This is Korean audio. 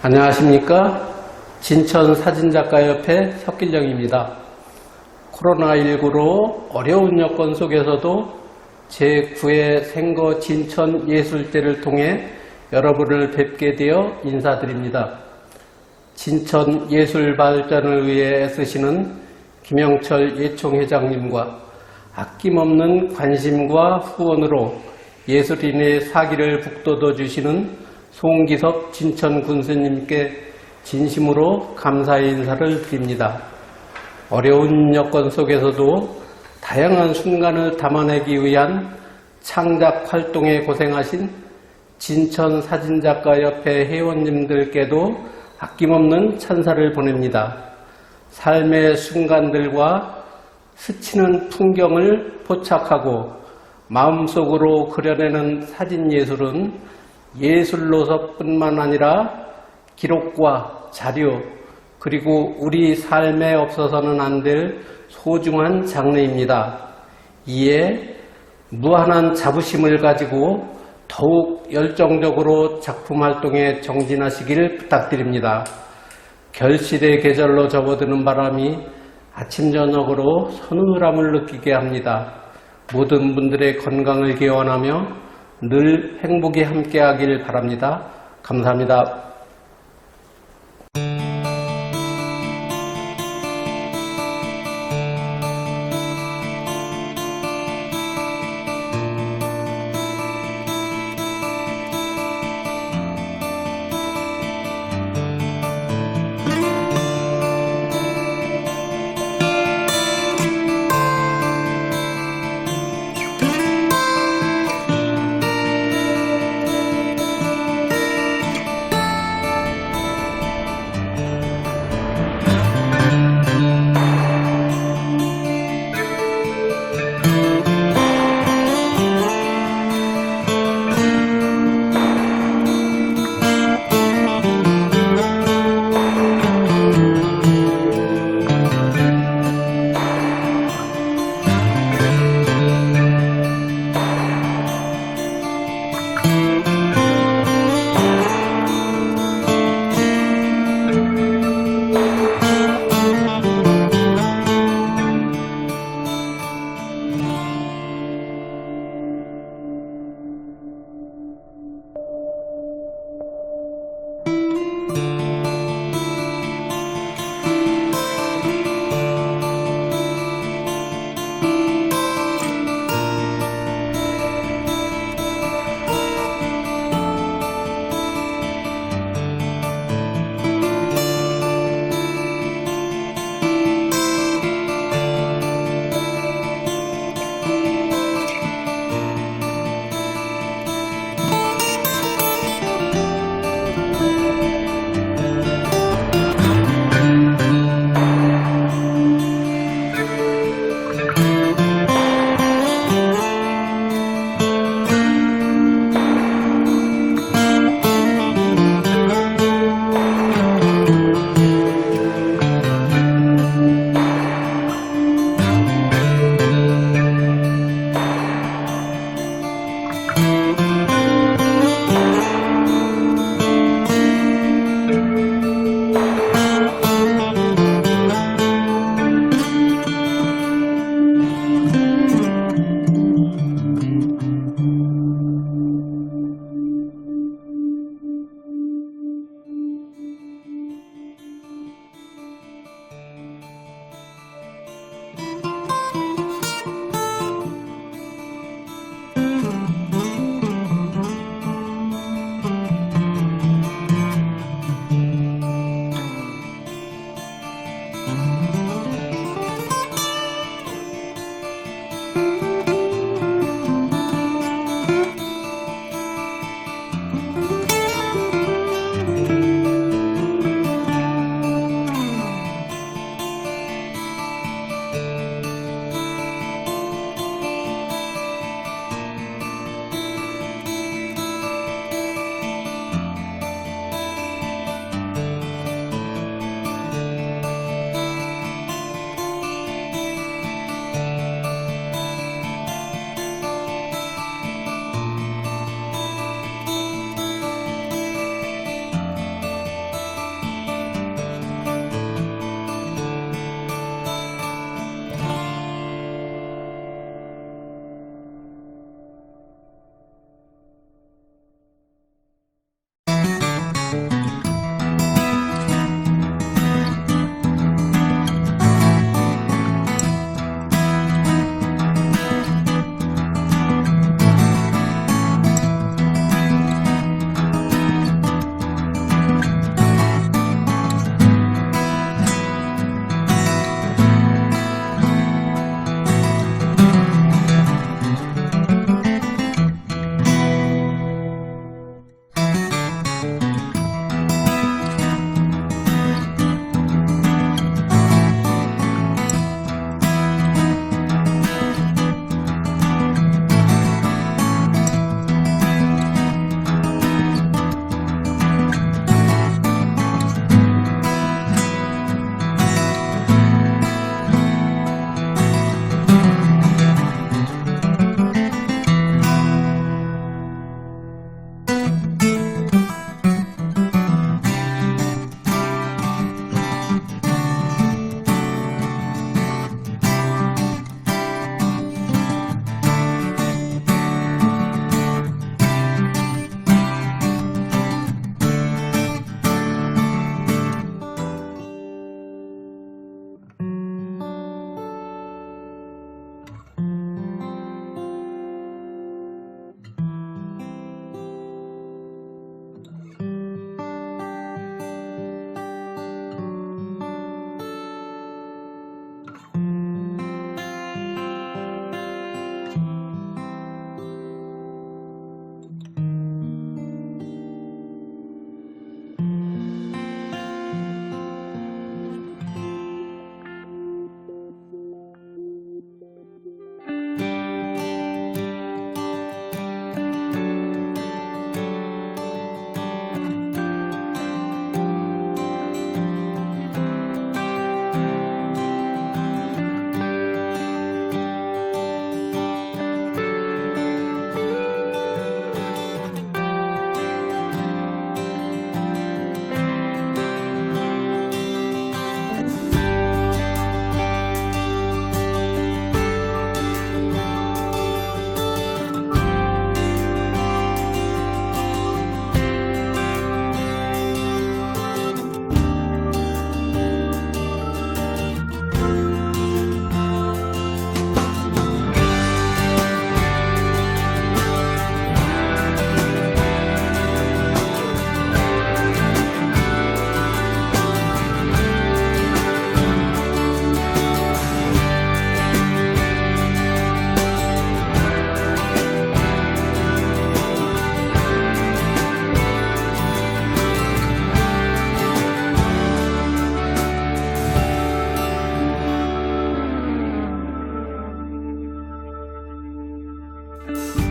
안녕하십니까. 진천 사진작가협회 혁길령입니다. 코로나19로 어려운 여건 속에서도 제9회 생거 진천 예술제를 통해 여러분을 뵙게 되어 인사드립니다. 진천 예술 발전을 위해 애쓰시는 김영철 예총회장님과 아낌없는 관심과 후원으로 예술인의 사기를 북돋워 주시는 송기섭 진천 군수님께 진심으로 감사의 인사를 드립니다. 어려운 여건 속에서도 다양한 순간을 담아내기 위한 창작 활동에 고생하신 진천 사진작가협회 회원님들께도 아낌없는 찬사를 보냅니다. 삶의 순간들과 스치는 풍경을 포착하고 마음속으로 그려내는 사진 예술은 예술로서뿐만 아니라 기록과 자료 그리고 우리 삶에 없어서는 안 될 소중한 장르입니다. 이에 무한한 자부심을 가지고 더욱 열정적으로 작품 활동에 정진하시길 부탁드립니다. 결실의 계절로 접어드는 바람이 아침 저녁으로 서늘함을 느끼게 합니다. 모든 분들의 건강을 기원하며 늘 행복이 함께하길 바랍니다. 감사합니다. Bye.